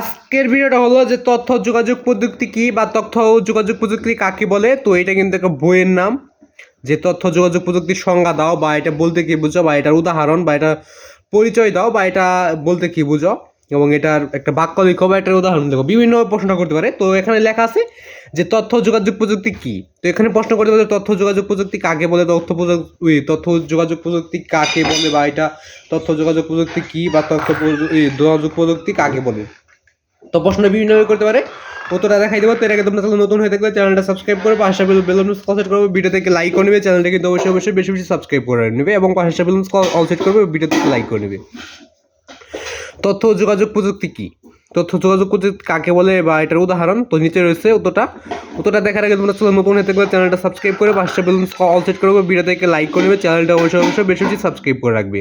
আজকের ভিডিওটা হলো যে তথ্য, যোগাযোগ প্রযুক্তি কি বা তথ্য যোগাযোগ প্রযুক্তি কাকে বলে? তো এটা কিন্তু একটা বইয়ের নাম। যে তথ্য, যোগাযোগ প্রযুক্তির সংজ্ঞা দাও বা এটা বলতে কি বুঝো বা এটার উদাহরণ বা এটা পরিচয় দাও বা এটা বলতে কি বুঝো এবং এটার একটা বাক্য লিখো বা এটার উদাহরণ দেখো বিভিন্ন প্রশ্ন করতে পারে। তো এখানে লেখা আছে যে তথ্য, যোগাযোগ প্রযুক্তি কি? তো এখানে প্রশ্ন করতে পারে তথ্য, যোগাযোগ প্রযুক্তি কাকে বলে? তথ্য প্রযুক্তি তথ্য, যোগাযোগ প্রযুক্তি কাকে বলে বা এটা তথ্য, যোগাযোগ প্রযুক্তি কি বা তথ্য যোগাযোগ প্রযুক্তি কাকে বলে? তো প্রশ্ন বিভিন্নভাবে করতে পারে। উত্তরটা দেখাই দেবো। এর আগে তোমরা তাহলে নতুন হয়ে থাকলে চ্যানেলটা সাবস্ক্রাইব করে। পাশে বেল বেলুন কনসেপ্ট করবে ভিডিও থেকে লাইক করে নেবে। চ্যানেলটা কিন্তু অবশ্যই অবশ্যই বেশি বেশি সাবস্ক্রাইব করে নেবে এবং পাশে বেলুন অল সেট করবে। ভিডিও থেকে লাইক করে নেবে। তথ্য যোগাযোগ প্রযুক্তি কি? তথ্য যোগাযোগ প্রযুক্তি কাকে বলে বা এটার উদাহরণ? তো নিচে রয়েছে উত্তরটা। উত্তরটা দেখার আগে তোমরা চলো নতুন হয়ে থাকলে চ্যানেলটা সাবস্ক্রাইব করে পাঁচটা বেলুন অল সেট করবে। ভিডিও থেকে লাইক করে নেবে। চ্যানেলটা অবশ্যই অবশ্যই বেশি বেশি সাবস্ক্রাইব করে রাখবে।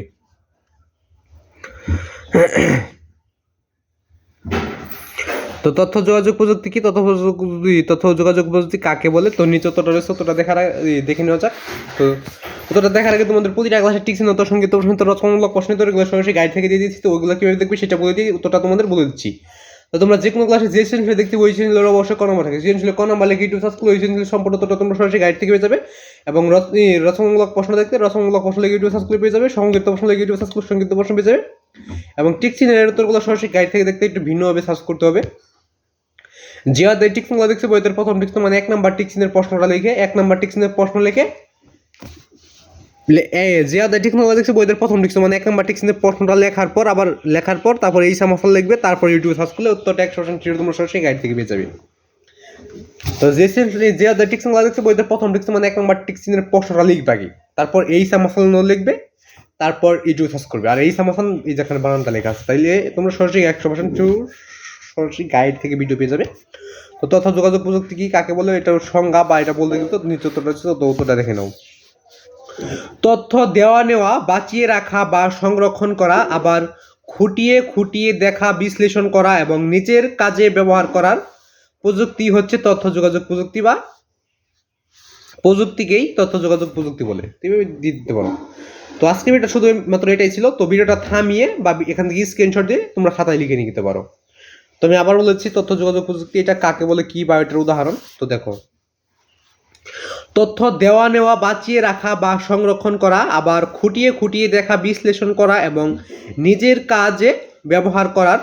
তো তথ্য যোগাযোগ প্রযুক্তি কি? তথ্য প্রযুক্তি, তথ্য যোগাযোগ প্রযুক্তি কাকে বলে? তো নিচে উত্তরটা রয়েছে, উত্তরটা দেখার দেখে নেওয়া যাক। তো উত্তরটা দেখার আগে তোমাদের প্রতিটা ক্লাসে টিকছে নত সংগীত প্রশ্ন, রচনামূলক প্রশ্ন তো এগুলো সরাসরি গাইড থেকে দিয়ে দিচ্ছি। তো ওইগুলো কীভাবে দেখবে সেটা বলে দিয়ে উত্তরটা তোমাদের বলে দিচ্ছি। তো তোমরা যে কোনো ক্লাসে যে শ্রেণি দেখতে ওই শ্রেণির অবশ্যই ক নম্বর থাকে শ্রেণি ক নম্বর লিখে ইউটিউব সার্চ করলে ওই শ্রেণির সম্পর্ক তোমরা তোমরা সরাসরি গাইড থেকে পেয়ে যাবে এবং রচনামূলক প্রশ্ন দেখতে রচনামূলক প্রশ্ন লিখে ইউটিউব সার্চ করলে পেয়ে যাবে সংগীত প্রশ্ন লিখে ইউটিউব সার্চ করলে সংগীত প্রশ্ন পেয়ে যাবে এবং টিক চিহ্নের উত্তরগুলো সরাসরি গাইড থেকে দেখতে একটু ভিন্নভাবে সার্চ করতে হবে। অধ্যায় টিক্সগুলো দেখছে বইয়ের প্রথম টিক্স মানে এক নাম্বার টিক্সিনের প্রশ্নটা লিখে এক নাম্বার টিক্সিনের প্রশ্ন লিখে লে- এ, যে অধ্যায় টিক্সগুলো দেখছে বইয়ের প্রথম টিক্স মানে এক নাম্বার টিক্সিনের প্রশ্নটা লেখার পর আবার লেখার পর তারপর এই সামাফল লিখবে তারপর ইউটিউবে সার্চ করলে উত্তরটা একশো পার্সেন্ট তোমরা সরাসরি গাইড থেকে পেয়ে যাবে। তো যে অধ্যায় টিক্সগুলো দেখছে বইয়ের প্রথম টিক্স মানে এক নাম্বার টিক্সিনের প্রশ্নটা লিখবে আগে তারপর এই সামাফল লিখবে তারপর ইউটিউব সার্চ করবে। আর এই সামাফল এই যেখানে বানানটা লেখা আছে তাইলে তোমরা সরাসরি একশো পার্সেন্ট সরাসরি গাইড থেকে ভিডিও পেয়ে যাবে। তো তথ্য, যোগাযোগ প্রযুক্তি কি, কাকে বলে, এটার সংজ্ঞা বা এটা বলতে কিন্তু নিচে উত্তরটা হচ্ছে তো উত্তরটা দেখে নাও। তথ্য দেওয়া নেওয়া, বাঁচিয়ে রাখা বা সংরক্ষণ করা, আবার খুঁটিয়ে খুঁটিয়ে দেখা, বিশ্লেষণ করা এবং নিচের কাজে ব্যবহার করার প্রযুক্তি হচ্ছে তথ্য, যোগাযোগ প্রযুক্তি বা প্রযুক্তিকেই তথ্য, যোগাযোগ প্রযুক্তি বলে। তুমি দিতে পারো। তো আজকে এটা শুধু মাত্র এটাই ছিল। তো ভিডিওটা থামিয়ে বা এখান থেকে স্ক্রিনশট দিয়ে তোমরা খাতায় লিখে নিয়ে নিতে পারো। তো আমি আবার বলেছি তথ্য যোগাযোগ প্রযুক্তি এটা কাকে বলে, কি বা এটার উদাহরণ? তো দেখো। তথ্য দেওয়া, নেওয়া, বাঁচিয়ে রাখা বা সংরক্ষণ করা, আবার খুঁটিয়ে খুঁটিয়ে দেখা, বিশ্লেষণ করা এবং নিজের কাজে ব্যবহার করার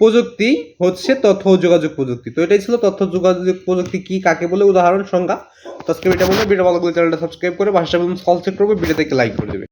প্রযুক্তি হচ্ছে তথ্য যোগাযোগ প্রযুক্তি। তো এটাই ছিল তথ্য যোগাযোগ প্রযুক্তি কি, কাকে বলে, উদাহরণ, সংজ্ঞা। তো আজকে এটা বলে ভিডিও ভালো চ্যানেলটা সাবস্ক্রাইব করে ভাষা বলুন সলসেট করবে ভিডিও থেকে লাইক করে দেবে।